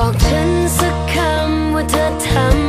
บอกฉันสักคำว่าเธอทำ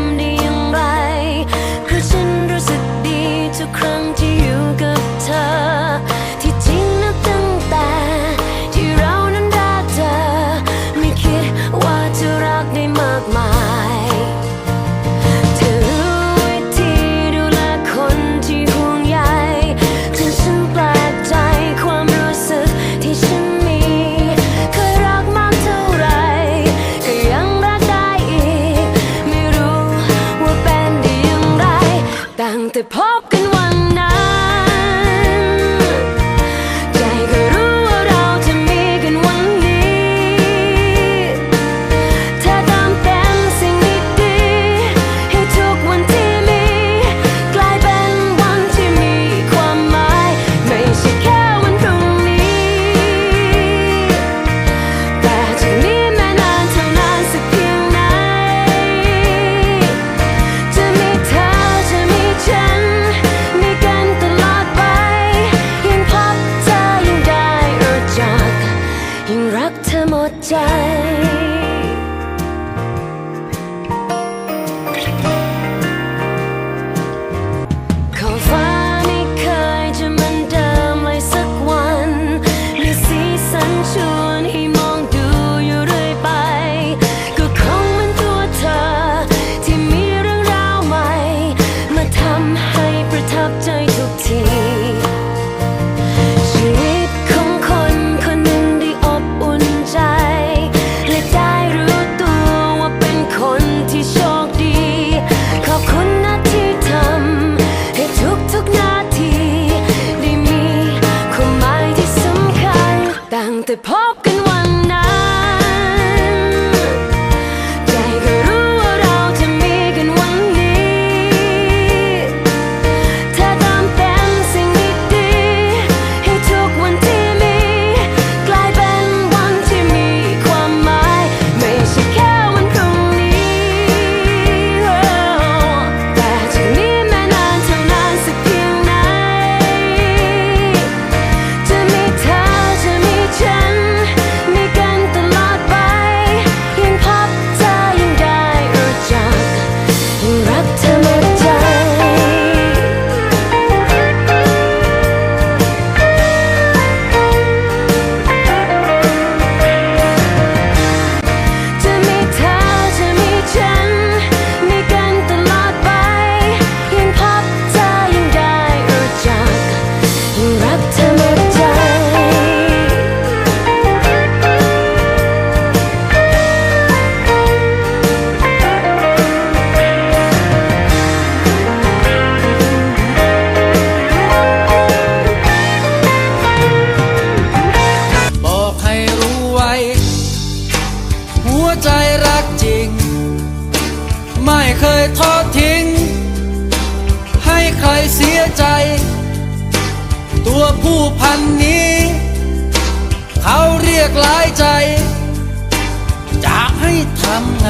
在。the pop. หัวใจรักจริง ไม่เคยทอดทิ้ง ให้ใครเสียใจ ตัวผู้พันนี้ เขาเรียกหลายใจ จะให้ทำไง